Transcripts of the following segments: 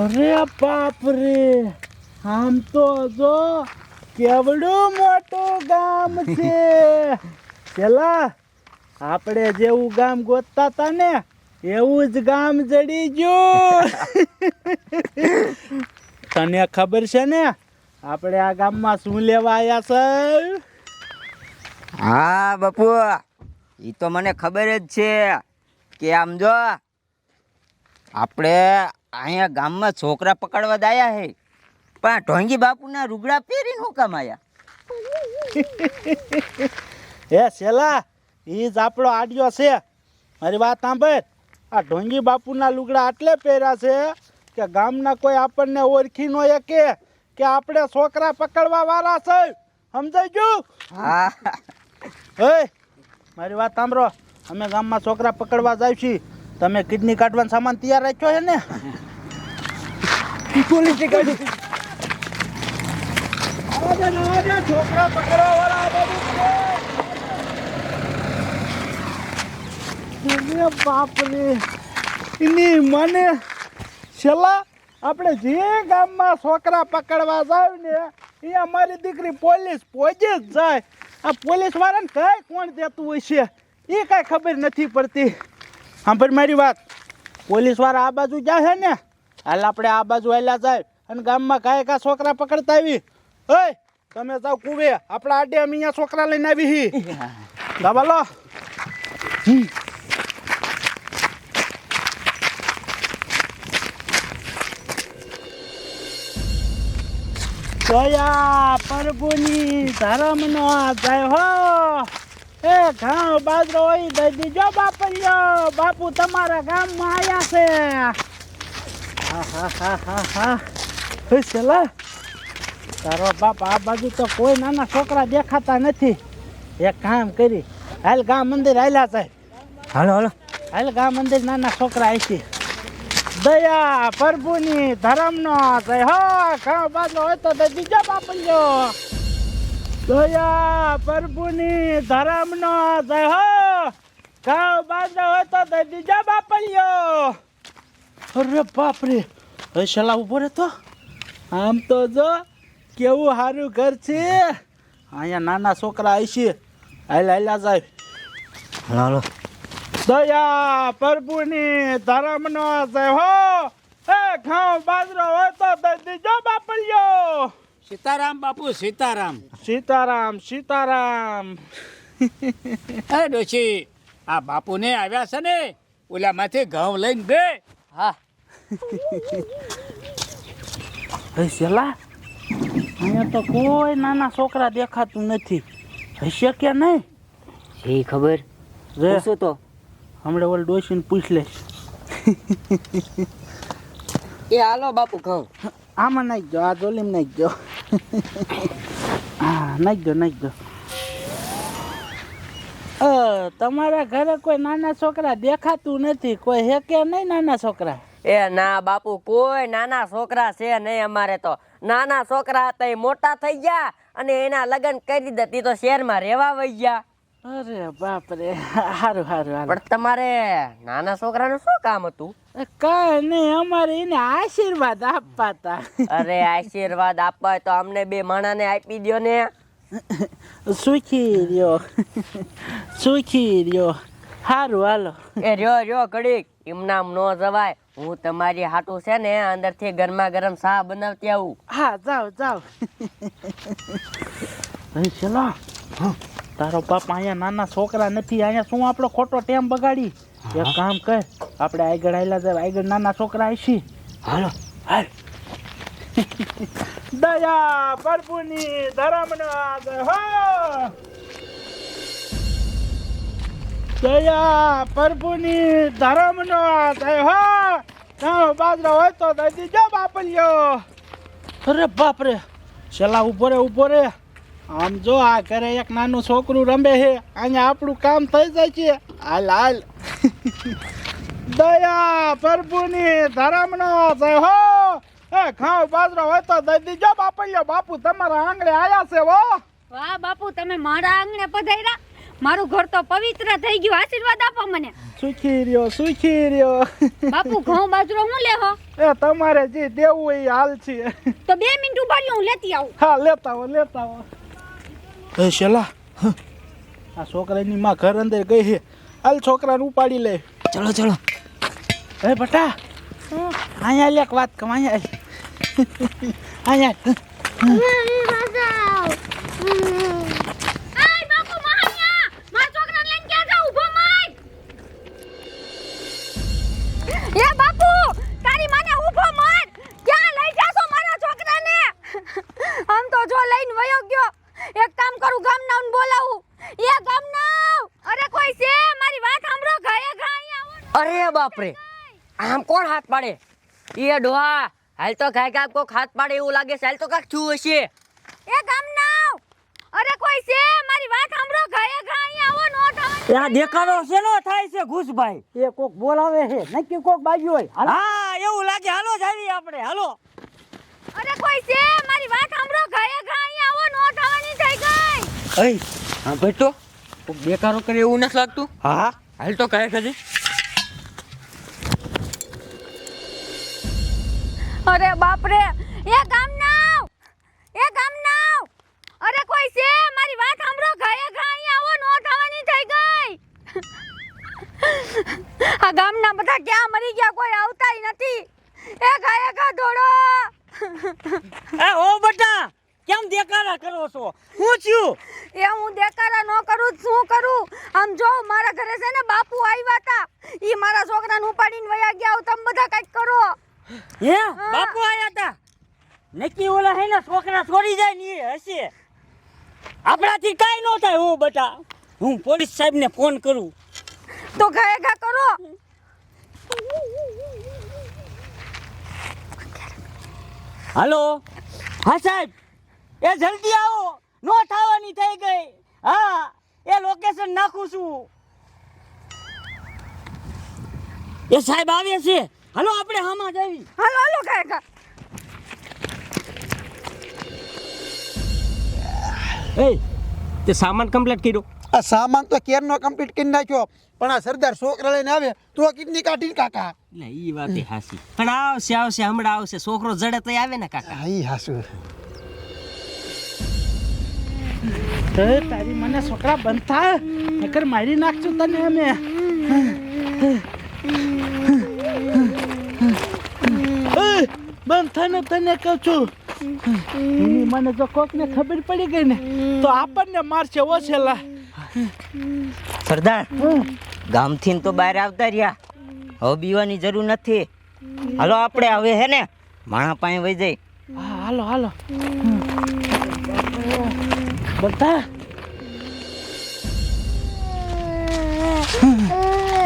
અરે બાપ રે આમ તો જો કેવડું મોટું ગામ છે. પેલા આપણે જેવું ગામ ગોતતા હતા ને, એવું જ ગામ જડી ગયું. તને ખબર છે ને, આપણે આ ગામમાં શું લેવા આવ્યા છે? હા બાપુ. એ તો મને ખબર જ છે કે આમ જો આપણે અહીંયા ગામમાં છોકરા પકડવા દાયા હે. પણ ઢોંગી બાપુના રૂગડા પહેરીને હું કામ આયા? હે શેલા એ જ આપણો આડિયો છે. મારી વાત સાંભળ. આ ઢોંગી બાપુના લુગડા આટલે પહેર્યા છે કે ગામના કોઈ આપણને ઓળખી ન શકે કે આપણે છોકરા પકડવા વાળા છે. સમજાઈ ગયું? હા. હે? મારી વાત સાંભળો. અમે ગામમાં છોકરા પકડવા જાય છીએ. તમે કિડની કાઢવાનો સામાન તૈયાર રાખ્યો છે ને? છોકરા પકડવા વાળા એની મને છેલ્લા આપણે જે ગામમાં છોકરા પકડવા જાય ને એ અમારી દીકરી પોલીસ પહોંચી જ જાય. આ પોલીસ વાળાને કઈ કોણ દેતું હોય છે? એ કાંઈ ખબર નથી પડતી. સાંભળ મારી વાત. પોલીસવાળા આ બાજુ જાય ને. હાલ આપણે આ બાજુ હાલ્યા જાય અને ગામમાં કાંઈ કાંઈ છોકરા પકડતા આવી. ઓય તમે જાઓ કુવે. આપણા આડે અમે અહીંયા છોકરા લઈને આવી હી. દાબા લો જોયા પ્રભુની ધર્મનો જય હો. એ ઘણો બાજરો હોય દઈ દીજો બાપલ્યો બાપુ તમારા ગામમાં આવ્યા છે. હા હા હા હા હા. છેલ્લા? તારો બાપ આ બાજુ તો કોઈ નાના છોકરા દેખાતા નથી. એક કામ કરી. હાલ ગામ મંદિર હાલ્યા જાય. હાલો હાલો. હાલ ગામ મંદિર નાના છોકરા આવી દયા, પ્રભુની ધર્મનો જય. હો ઘઉં બાજરો હોય તો બીજા બાપલ્યો દયા, પ્રભુની ધર્મનો જય. હો ઘઉં બાજરો હોય તો બીજા બાપલ્યો અરે બાપ રે, હવે શલા ઊભો રે તો આમ તો જો, કેવું સારું ઘર છે. અહીંયા નાના છોકરા આવી છે. હાલ હાલ્યા જાય. હાલો હાલો. દયા પ્રભુની ધર્મનો જય હો. એ ઘઉં બાજરો હોય તો દીજો બાપલ્યો. સીતારામ બાપુ સીતારામ. સીતારામ સીતારામ. એ ડોશી આ બાપુને આવ્યા છે ને ઓલા માંથી ઘઉં લઈને બે. હા. હૈસેલા અહીંયા તો કોઈ નાના છોકરા દેખાતું નથી. હશે કે નહીં? એ ખબર? શું તો. હમણાં ઓલ ડોસીને પૂછ લે. એ હાલો બાપુ કહું આમાં નાખજો આ જોલીમ નાખજો હા નાખજો નાખજો અ, તમારા ઘરે કોઈ નાના છોકરા દેખાતું નથી? કોઈ હે કે નહીં નાના છોકરા? એ ના બાપુ કોઈ નાના છોકરા છે નહીં અમારે તો. નાના છોકરા હતા એ મોટા થઈ ગયા અને એના લગ્ન કરી દીધા. તો શહેરમાં રહેવા વહી ગયા. અરે બાપ રે સારું સારું હારું. પણ તમારે નાના છોકરાનું શું કામ હતું? કઈ નહીં અમારે એને આશીર્વાદ આપવા હતા અરે આશીર્વાદ આપવા તો અમને બે માણાને આપી દ્યો ને. સુખી રહ્યો. સુખી રહ્યો. સારું હાલો. એ રહ્યો રહ્યો ઘડીક. ઇમનામ નો જવાય. હું તમારી હાટું છે ને અંદરથી ગરમા ગરમ ચા બનાવતી આવું. હા જાઓ જાઓ. ચલો. ચલો તારો બાપ અહીંયા નાના છોકરા નથી અહીંયા શું આપણો ખોટો ટેમ બગાડી? એક કામ કર આપણે આગળ આવેલા જાય આગળ નાના છોકરા આવીશી હાલો. હાલ. દયા પ્રભુની ધર્મનો હો! દયા પ્રભુની ધર્મનો આદર હો! ઘઉં બાજરો હોય તો દઈ દીજો બાપલ્યો અરે બાપ રે છેલ્લા ઊભો રે ઊભો રે. આમ જો આ ઘરે એક નાનું છોકરું રમે છે અહીંયા આપણું કામ થઈ જાય છે. હાલ હાલ. દયા પ્રભુની ધરમનો જય હો. એ ખાવ બાજરો હોય તો દઈ દીજો બાપલ્યો બાપુ તમારા આંગણે આયા છે વો વાહ બાપુ તમે મારા આંગણે પધાર્યા? મારું ઘર તો પવિત્ર થઈ ગયું. આશીર્વાદ આપો મને. સુખી રહ્યો સુખી રહ્યો. બાપુ ઘઉં બાજરો હું લેહો? એ તમારે જે દેવું એ હાલ છે. તો બે મિનિટ ઊભા હું લેતી આવું. હા લેતા હો લેતા હો એ શેલા આ છોકરાની માં ઘર અંદર ગઈ છે. હાલ છોકરાને ઉપાડી લે. ચલો ચલો. એ બટા અહીંયા લેક વાત કમ અહીંયા આય. અહીંયા. બાપરે. આમ કોણ હાથ પાડે? એ ડોહા હાલ તો કાય કાક કોક હાથ પાડે એવું લાગે છે. હાલ તો કાક છું હશે. એ ગામના અરે કોઈ છે? મારી વાત સાંભળો. ઘરે ઘા અહીંયા આવો નો થાય આ દેખાડો શેનો થાય છે ઘુસભાઈ. એ કોક બોલાવે છે. નક્કી કોક બાજુ હોય. હા એવું લાગે. હાલો જ આવી આપણે. હાલો. અરે કોઈ છે? મારી વાત સાંભળો. ઘરે ઘા અહીંયા આવો નો થવાની થઈ ગઈ. અય હા બેટો કોક બેકારો કરે એવું નથી લાગતું? હા. હાલ તો કહે ખજી અરે બાપરે એ ગામના એ ગામના અરે કોઈ છે? મારી વાત સાંભળો ઘરે ઘા અહીં આવો નો થવાની થઈ ગઈ. આ ગામના બધા ક્યાં મરી ગયા? કોઈ આવતાય નથી. એ ઘરે ઘા દોડો. એ ઓ બટા કેમ દેખાડા કરો છો? હું છું? એ હું દેકારા ન કરું શું કરું? આમ જો મારા ઘરે છે ને બાપુ આવ્યા હતા. ઈ મારા છોકરાને ઉપાડીને વયા ગયા. તમે બધા કંઈક કરો. હે? બાપુ આયા તા. નક્કી ઓલા હે ને છોકરા છોડી જાય ને એ હશે. આપણાથી કાંઈ ન થાય હું બટા. હું પોલીસ સાહેબને ફોન કરું. તો ઘાયે ઘા કરો. હાલો? હા સાહેબ. એ જલ્દી આવો. નો થવાની થઈ ગઈ. હા એ લોકેશન નાખું છું. એ સાહેબ આવે છે. હાલો આપણે હામાં જવી હાલો હાલો ઘાયે કા. એ તે સામાન કમ્પ્લીટ કર્યો. આ સામાન તો કેરનો કમ્પ્લીટ કરી નાખ્યો પણ આ સરદાર છોકરા લઈને આવે તો કિડની કાઢી કાકા. એટલે ઈ વાત એ હાસી પણ આવશે આવશે હમણાં આવશે. છોકરો જડે તો આવે ને કાકા. હા હાસુ તારી મને છોકરા બંધ થા નકર મારી નાખશું તને અમે એ, બંધ થા ને તને કહું છું. મને જો કોકને ખબર પડી ગઈ ને તો આપણને મારશે ઓછેલા. સરદાર ગામથી તો બહાર આવતા રહ્યા. હવે બીવાની જરૂર નથી. હાલો આપણે હવે હે ને માણા પાસે વહી જઈ. હા હાલો હાલો. બધા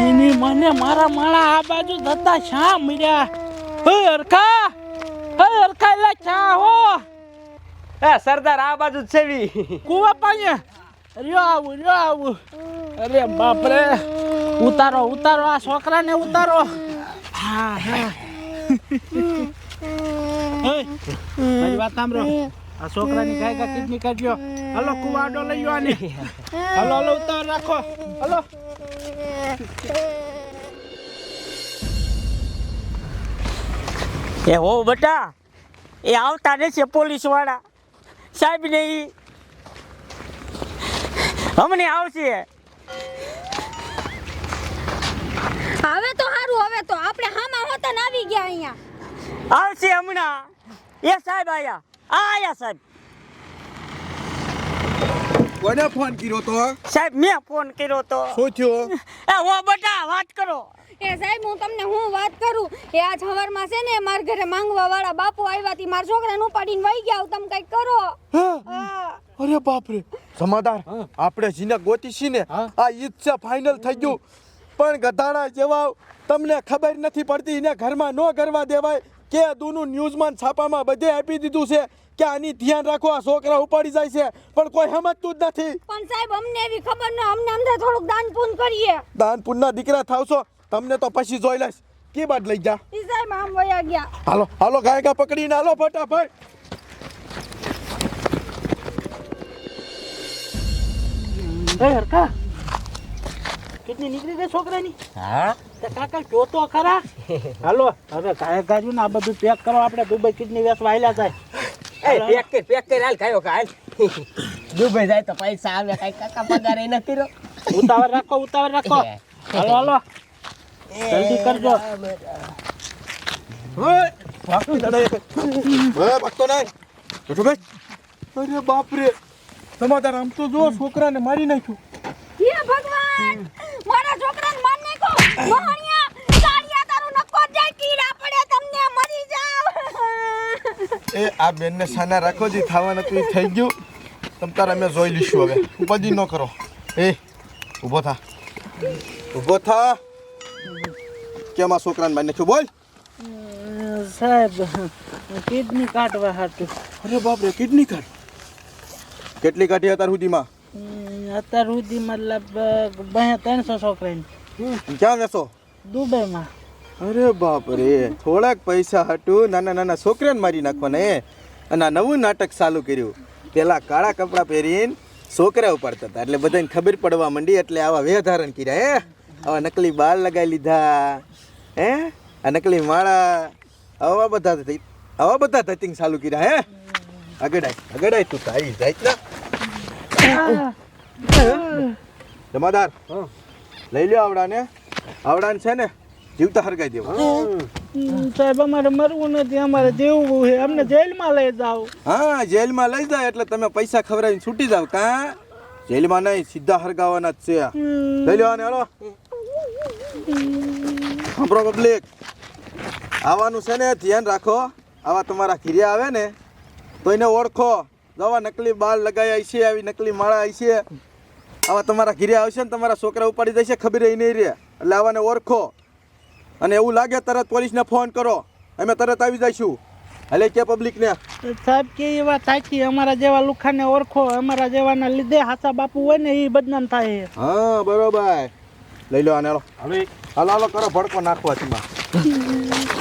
એની મને મારા માળા આ બાજુ જતા શા મળ્યા હે હે ચા હો? એ સરદાર આ બાજુ જ છેવી કુવા પાણી રહ્યો આવું રહ્યો આવું. અરે બાપરે. ઉતારો ઉતારો આ છોકરાને ઉતારો. હા હા. હે, મારી વાત સાંભળો. આ છોકરાની ગાય ગા કિડની કાઢ્યો હલો કુવાડો લઈ આની. હલો હલો ઉતાર રાખો. હલો. એ હો બટા એ આવતા છે પોલીસવાળા સાહેબ ને એ અમને આવશે. હવે તો સારું હવે તો. આપણે હામાં હોતા આવી ગયા અહીંયા. આવશે હમણાં. એ સાહેબ આયા. આ આયા સાહેબ. કોને ફોન કર્યો તો? સાહેબ મેં ફોન કર્યો તો. શું થયો? એ હો બટા વાત કરો. એ સાહેબ હું તમને હું વાત કરું? એ આજ સવારમાં છે ને મારા ઘરે માંગવા વાળા બાપુ આવ્યા હતી મારા છોકરાને ઉપાડીને વહી ગયા તમે કઈ કરો. હા. અરે બાપરે. સમાદાર આપણે જીને ગોતી છી ને આ ઈદ છે ફાઇનલ થઈ ગયું. પણ ગધાડા જેવા તમને ખબર નથી પડતી એને ઘરમાં ન કરવા દેવાય. કે દૂનું ન્યૂઝમાં છાપામાં બધે આપી દીધું છે કે આની ધ્યાન રાખો આ છોકરા ઉપાડી જાય છે. પણ કોઈ સમજતું જ નથી. પણ સાહેબ અમને એવી ખબર ન અમને અંદર થોડુંક દાન પૂન કરીએ. દાન પુણ્યના દીકરા થાવશો તમને તો પછી જોઈ લઈશ. કે બાદ લઈ જા ઈ સાહેબ આમ વયા ગયા. હાલો હાલો ગાયકા પકડીને હાલો ફટાફટ. એ હરકા કેટલી નીકળી ગઈ છોકરાની? હા? કાકા કયો ખરા. હાલો હવે કાય ને આ બધું પેક કરો આપણે દુબઈ કિડની વેચવા આયલા જાય. એ પેક કર પેક કર હાલ ખાયો હાલ દુબઈ જાય તો પૈસા આવે કઈ કાકા પગાર એ નથી રો ઉતાવળ રાખો ઉતાવળ રાખો. હાલો હાલો. જલ્દી કરજો. ભાગતો નહીં. અરે બાપ રે આમ તો જો છોકરાને મારી નાખ્યું. હે ભગવાન! નાખો મોહણિયા તારું નક્કો જાય કીડા પડે તમને મરી જાવ. એ આ બેનને સાના રાખો જે થવાનું હતું થઈ ગયું. તમ તારે અમે જોઈ લઈશું હવે. ઉપાધિ ન કરો. એ ઊભો થા. ઊભો થા. કેમ આ છોકરાને મારી નાખ્યું? બોલ. સાહેબ કિડની કાઢવા હતું અરે બાપ રે કિડની કાઢ. કેટલી કાઢી અત્યાર સુધીમાં? અત્યાર સુધીમાં લગભગ બે ત્રણસો છોકરાની. ક્યાં રહેશો દુબઈમાં. અરે બાપ રે થોડાક પૈસા હતું નાના નાના છોકરાને મારી નાખવાના એ અને આ નવું નાટક ચાલુ કર્યું. પેલા કાળા કપડાં પહેરીને છોકરા ઉપાડતા હતા એટલે બધાને ખબર પડવા માંડી એટલે આવા વેધારણ કર્યા હે. આવા નકલી બાલ લગાવી લીધા. હે? આ નકલી માળા આવા બધા આવા બધા ધતિંગ ચાલુ કર્યા હે. અગડાય અગડાય તું તારી જાય જમાદાર. લઈ લ્યો આવડાને. આવડાને છે ને જીવતા હરગાઈ દેવા. સાહેબ અમારે મરવું નથી અમારે જેવું છે. અમને જેલમાં લઈ જાવ હા જેલમાં લઈ જાય એટલે તમે પૈસા ખવડાવીને છૂટી જાવ કા? જેલમાં નહીં સીધા હરગાવાના જ છે. લઈ લ્યો આને હલો. સાંભળો પબ્લિક. આવવાનું છે ને ધ્યાન રાખો. આવા તમારા ઘીરિયા આવે ને તો એને ઓળખો. દવા નકલી બાલ લગાવ્યા છે આવી નકલી માળા આવી છે. આવા તમારા ઘીરે આવશે ને તમારા છોકરા ઉપાડી જશે ખબર એ નહીં રહે. એટલે આવાને ઓળખો. અને એવું લાગે તરત પોલીસને ફોન કરો. અમે તરત આવી જઈશું. એટલે કે પબ્લિકને. સાહેબ કે એ વાત સાચી અમારા જેવા લુખાને ઓળખો. અમારા જેવાના લીધે હાસા બાપુ હોય ને એ બદનામ થાય. હા બરોબર. લઈ લો આને હાલો. હાલો હાલો કરો ભડકો નાખવા તેમાં